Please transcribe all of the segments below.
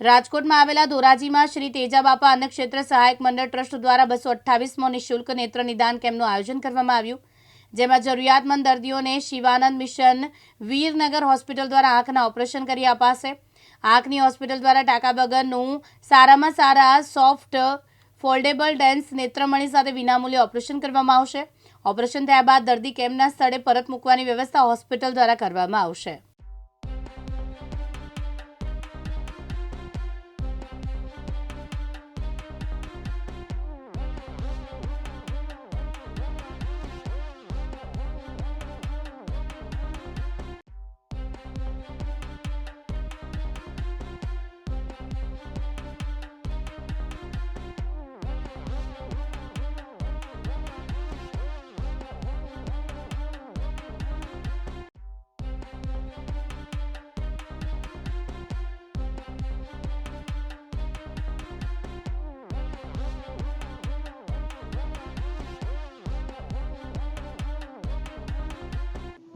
રાજકોટમાં આવેલા ધોરાજીમાં શ્રી તેજાબાપા અન્નક્ષેત્ર સહાયક મંડળ ટ્રસ્ટ દ્વારા બસો અઠ્ઠાવીસમો નિઃશુલ્ક નેત્ર નિદાન કેમ્પનું આયોજન કરવામાં આવ્યું. જેમાં જરૂરિયાતમંદ દર્દીઓને શિવાનંદ મિશન વીરનગર હોસ્પિટલ દ્વારા આંખના ઓપરેશન કરી અપાશે. આંખની હોસ્પિટલ દ્વારા ટાંકા વગરનું સારામાં સારા સોફ્ટ, ફોલ્ડેબલ ડેન્સ નેત્રમણી સાથે વિનામૂલ્યે ઓપરેશન કરવામાં આવશે. ઓપરેશન થયા બાદ દર્દી કેમ્પના સ્થળે પરત મૂકવાની વ્યવસ્થા હોસ્પિટલ દ્વારા કરવામાં આવશે.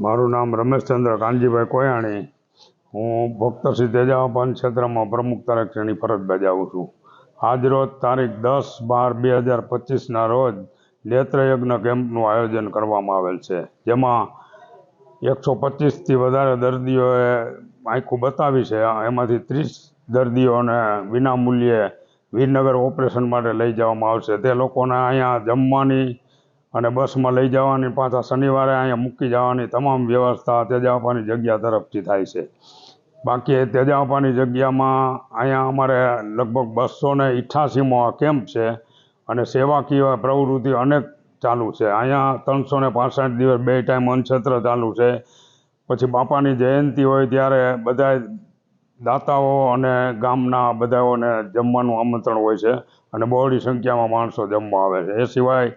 મારું નામ રમેશચંદ્ર કાનજીભાઈ કોયાણી. હું ભક્ત શ્રી તેજાપાન ક્ષેત્રમાં પ્રમુખ તરીકેની ફરજ બજાવું છું. આજરોજ તારીખ દસ બાર બે હજાર પચીસના રોજ નેત્રયજ્ઞ કેમ્પનું આયોજન કરવામાં આવેલ છે. જેમાં એકસો પચીસથી વધારે દર્દીઓએ આંખું બતાવી છે. એમાંથી ત્રીસ દર્દીઓને વિનામૂલ્યે વીરનગર ઓપરેશન માટે લઈ જવામાં આવશે. તે લોકોને અહીંયા જમવાની અને બસમાં લઈ જવાની પાછા શનિવારે અહીંયા મૂકી જવાની તમામ વ્યવસ્થા તેજાપાની જગ્યા તરફથી થાય છે. બાકી તેજાપાની જગ્યામાં અહીંયા અમારે લગભગ બસો ને ઇઠ્ઠાસીમો કેમ્પ છે અને સેવાકીય પ્રવૃત્તિ અનેક ચાલુ છે. અહીંયા ત્રણસો ને પાંસઠ દિવસ બે ટાઈમ અન્નક્ષેત્ર ચાલુ છે. પછી બાપાની જયંતિ હોય ત્યારે બધા દાતાઓ અને ગામના બધાઓને જમવાનું આમંત્રણ હોય છે અને બહોળી સંખ્યામાં માણસો જમવા આવે છે. એ સિવાય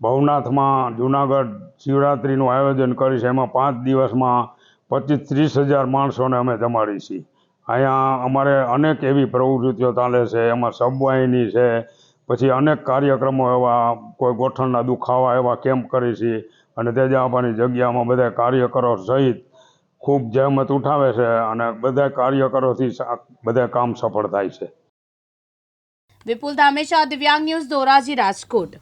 ભવનાથમાં જુનાગઢ શિવરાત્રિનું આયોજન કરી છે એમાં પાંચ દિવસમાં પચીસ ત્રીસ હજાર માણસોને અમે જમાડી છીએ. અહીંયા અમારે અનેક એવી પ્રવૃત્તિઓ ચાલે છે. એમાં સબવાહિની છે, પછી અનેક કાર્યક્રમો એવા, કોઈ ગોઠણના દુખાવા એવા કેમ્પ કરી છીએ અને તેજાબાની જગ્યામાં બધા કાર્યકરો સહિત ખૂબ જહેમત ઉઠાવે છે અને બધા કાર્યકરોથી બધા કામ સફળ થાય છે. વિપુલ ધામેશા દિવ્યાંગ ન્યૂઝ, ધોરાજી રાજકોટ.